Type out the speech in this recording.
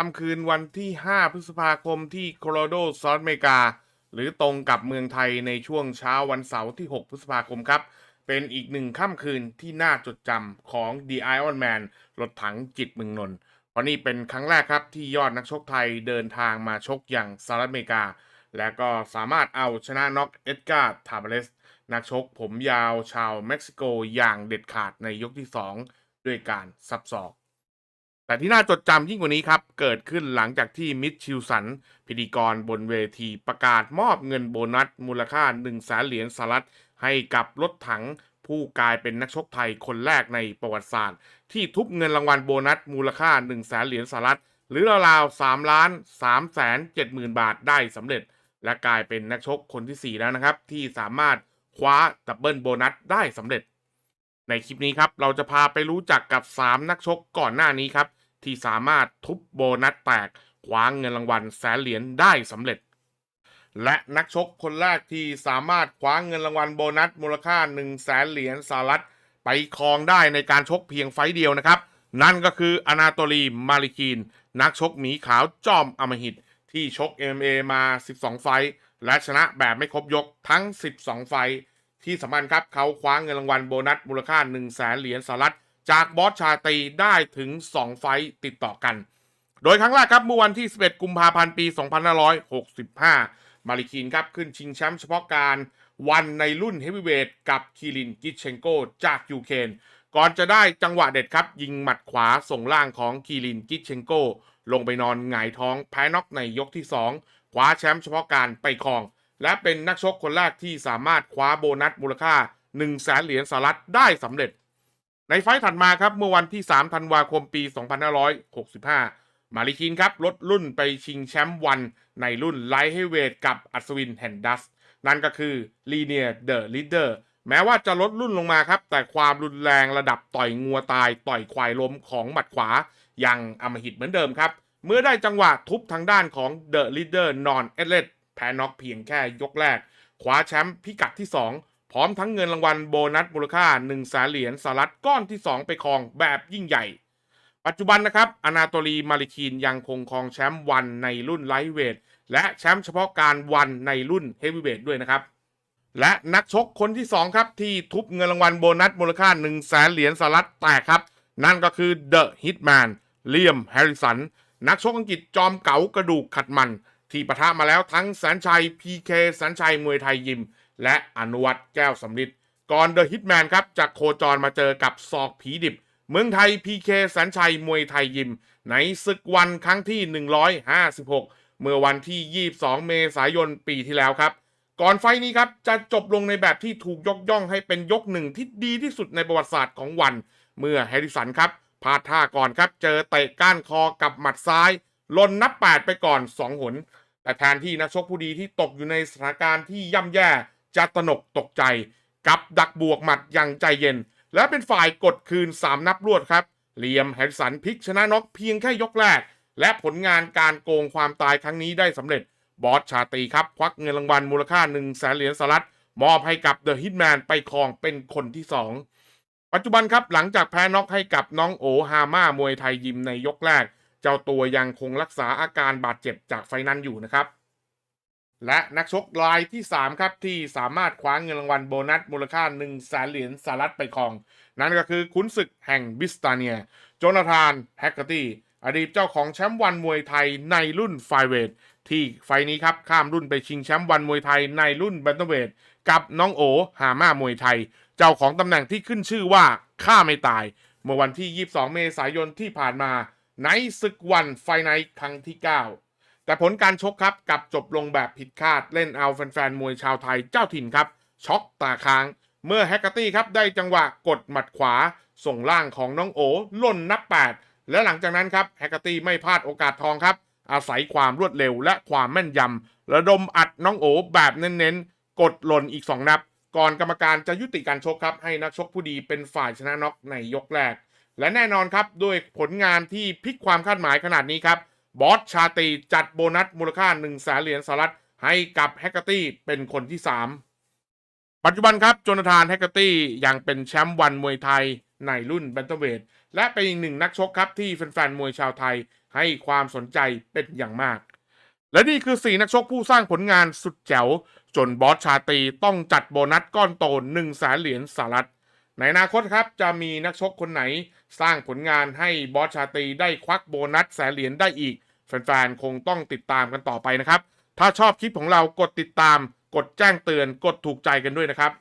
ค่ำคืนวันที่ 5 พฤษภาคมที่โคโลราโดสหรัฐอเมกา หรือตรงกับเมืองไทยในช่วงเช้าวันเสาร์ที่ 6 พฤษภาคมครับ เป็นอีกหนึ่งค่ำคืนที่น่าจดจำของ The Iron Man รถถังจิตเมืองนนท์เพราะนี่เป็นครั้งแรกครับที่ยอดนักชกไทยเดินทางมาชกอย่างสหรัฐอเมริกา และก็สามารถเอาชนะน็อกเอ็ดการ์ทาบเลสนักชกผมยาวชาวเม็กซิโกอย่างเด็ดขาดในยกที่ 2 ด้วยการซับศอก แต่ที่น่าจดจำยิ่งกว่านี้ครับ เกิดขึ้นหลังจากที่มิดชิลสัน พิธีกรบนเวทีประกาศมอบเงินโบนัส มูลค่า1นึ่งแสนเหรียญสหรัฐให้กับรถถังผู้กลายเป็นนักชกไทยคนแรกในประวัติศาสตร์ ที่ทุบเงินรางวัลโบนัส มูลค่า1นึ่งแสนเหรียญสหรัฐหรือราวๆ3ล้าน3แสน7หมื่นบาทได้สำเร็จ และกลายเป็นนักชกคนที่ 4 แล้วนะครับ ที่สามารถคว้าดับเบิลโบนัสได้สำเร็จ ในคลิปนี้ครับ เราจะพาไปรู้จักกับ 3 นักชกก่อนหน้านี้ครับ ที่สามารถทุบโบนัสแตกคว้างเงินรางวัลแสนเหรียญได้สำเร็จ และนักชกคนแรกที่สามารถคว้างเงินรางวัลโบนัสมูลค่า1 0 0 0 0แสนเหรียญสหรัฐไปครองได้ในการชกเพียงไฟเดียวนะครับ นั่นก็คืออนาโตลีมาลิคีน นักชกหมีขาวจอมอมหิต ที่ชก MMA มา 12 ไฟต์และชนะแบบไม่ครบยกทั้ง 12 ไฟต์ที่สำคัญครับเขาคว้างเงินรางวัลโบนัสมูลค่า1 0 0 0 0แสนเหรียญสหรัฐ จากบอสชาตีได้ถึง 2 ไฟต์ติดต่อกัน โดยครั้งแรกครับเมื่อวันที่ 11 กุมภาพันธ์ปี 2565 มาริคินครับขึ้นชิงแชมป์เฉพาะการวันในรุ่นเฮฟวีเวทกับคีรินกิชเชนโกจากยูเครนก่อนจะได้จังหวะเด็ดครับ ยิงหมัดขวาส่งล่างของคีรินกิชเชนโกลงไปนอนหงายท้องแพ้น็อกในยกที่ 2 คว้าแชมป์เฉพาะการไปครอง และเป็นนักชกคนแรกที่สามารถคว้าโบนัสมูลค่า 1 0 0 0 0แสนเหรียญสหรัฐได้สำเร็จ ในไฟต์ถัดมาครับเมื่อวันที่ 3 ธันวาคมปี 2565 มาริคินครับลดรุ่นไปชิงแชมป์วัน ในรุ่นไลท์เฮเวทกับอัศวินแฮนดัส นั่นก็คือลีเนียเดอะลีเดอร์แม้ว่าจะลดรุ่นลงมาครับ แต่ความรุนแรงระดับต่อยงัวตาย ต่อยควายล้มของหมัดขวา ยังอมหิตเหมือนเดิมครับ เมื่อได้จังหวะทุบทางด้านของเดอะลีเดอร์นอนเอเลตแพ้น็อกเพียงแค่ยกแรกคว้าแชมป์พิกัดที่ 2 พร้อมทั้งเงินรางวัลโบนัสมูลค่า1นึ่งแสนเหรียญสหรัฐก้อนที่ 2 ไปครองแบบยิ่งใหญ่ ปัจจุบันนะครับอนาโตลีมาริคีนยังคงครองแชมป์วันในรุ่นไลท์เวทและแชมป์เฉพาะการวันในรุ่นเฮฟวีเวทด้วยนะครับ และนักชกคนที่ 2 ครับ ที่ทุบเงินรางวัลโบนัสมูลค่า 1 0 0 0 0แสนเหรียญสหรัฐแตกครับ นั่นก็คือเดอะฮิตแมนเลียมแฮร์ริสันนักชกอังกฤษจอมเก๋ากระดูกขัดมัน ที่ปะทะมาแล้วทั้งแสนชัยพีเคแสนชัยมวยไทยยิม และอนุวัตแก้วสำลิดก่อนเดอะฮิตแมนครับจะโคจรมาเจอกับศอกผีดิบ เมืองไทยพีเคแสนชัยมวยไทยยิม ในศึกวันครั้งที่ 156 เมื่อวันที่ 22 เมษายนปีที่แล้วครับ ก่อนไฟล์นี้ครับจะจบลงในแบบที่ถูกยกย่องให้เป็นยกหนึ่งที่ดีที่สุดในประวัติศาสตร์ของวัน เมื่อแฮร์ริสันครับพลาดท่าก่อนครับเจอเตะก้านคอกับหมัดซ้ายลนนับ 8 ไปก่อน 2 หน แต่แทนที่นักชกผู้ดีที่ตกอยู่ในสถานการณ์ที่ย่ำแย่ จะตนกตกใจ กับดักบวกหมัดอย่างใจเย็น และเป็นฝ่ายกดคืน 3 นับรวดครับเลียมแฮรสันพลิกชนะน็อกเพียงแค่ยกแรก และผลงานการโกงความตายครั้งนี้ได้สำเร็จบอสชาตีครับ ควักเงินรางวัลมูลค่า1 0 0 0 0แสนเหรียญสหรัฐมอบให้กับเดอะฮิตแมนไปครองเป็นคนที่ 2 ปัจจุบันครับหลังจากแพ้น็อกให้กับน้องโอฮาม่ามวยไทยยิมในยกแรก เจ้าตัวยังคงรักษาอาการบาดเจ็บจากไฟนั้นอยู่นะครับ และนักชกรายที่ 3 ครับ ที่สามารถคว้าเงินรางวัลโบนัส มูลค่า1 0 0 0 0แสนเหรียญสหรัฐไปครอง นั่นก็คือขุนศึกแห่งบิสตาเนีย โจนาธานแฮกเกอร์ตี้อดีตเจ้าของแชมป์วันมวยไทยในรุ่นไฟเวทที่ไฟนี้ครับ ข้ามรุ่นไปชิงแชมป์วันมวยไทยในรุ่นแบนเทเวทกับน้องโอฮาม่ามวยไทย เจ้าของตำแหน่งที่ขึ้นชื่อว่าฆ่าไม่ตาย เมื่อวันที่ 22 เมษายนที่ผ่านมาในศึกวันไฟไนท์ครั้งที่ 9 แต่ผลการชกครับกับจบลงแบบผิดคาดเล่นเอาแฟนๆมวยชาวไทยเจ้าถิ่นครับ ช็อกตาค้าง เมื่อแฮกเกอร์ตี้ครับได้จังหวะกดหมัดขวา ส่งล่างของน้องโอล่นนับ 8 และหลังจากนั้นครับแฮกเกอร์ตี้ไม่พลาดโอกาสทองครับ อาศัยความรวดเร็วและความแม่นยำระดมอัดน้องโอแบบเน้นๆ กดหล่นอีก 2 นับ ก่อนกรรมการจะยุติการชกครับ ให้นักชกผู้ดีเป็นฝ่ายชนะน็อกในยกแรก และแน่นอนครับด้วยผลงานที่พลิกความคาดหมายขนาดนี้ครับ บอสชาตรีจัดโบนัสมูลค่า 1 0 0 0 0แสนเหรียญสหรัฐให้กับแฮกเกอร์ตี้เป็นคนที่ 3 ปัจจุบันครับโจนาธานแฮกเกอร์ตี้ยังเป็นแชมป์วันมวยไทยในรุ่นแบนเทเวทและเป็นอีกหนึ่งนักชกครับที่แฟนๆมวยชาวไทยให้ความสนใจเป็นอย่างมาก และนี่คือ 4 นักชกผู้สร้างผลงานสุดแจ๋ว จนบอสชาตีต้องจัดโบนัสก้อนโต1 0 0 0 0แสนเหรียญสหรัฐ ในอนาคตครับจะมีนักชกคนไหนสร้างผลงานให้บอสชาตรีได้ควักโบนัสแสนเหรียญได้อีก แฟนๆ คงต้องติดตามกันต่อไปนะครับ ถ้าชอบคลิปของเรากดติดตาม กดแจ้งเตือน กดถูกใจกันด้วยนะครับ